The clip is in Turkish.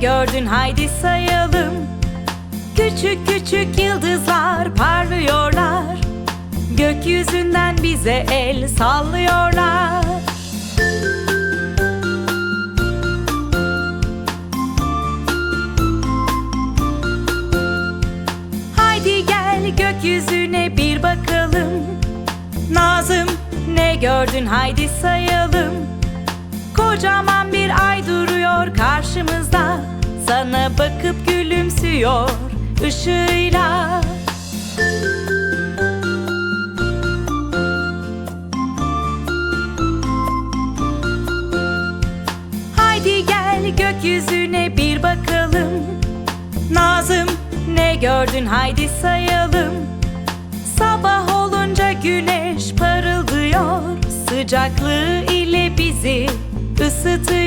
gördün? Haydi sayalım. Küçük küçük yıldızlar parlıyorlar. Gökyüzünden bize el sallıyorlar. Haydi gel gökyüzüne bir bakalım. Nazım ne gördün? Haydi sayalım. Kocaman bir ay duruyor karşımızda Bakıp gülümsüyor ışığıyla. Haydi gel gökyüzüne bir bakalım. Nazım ne gördün? Haydi sayalım. Sabah olunca güneş parıldıyor. Sıcaklığı ile bizi ısıtıyor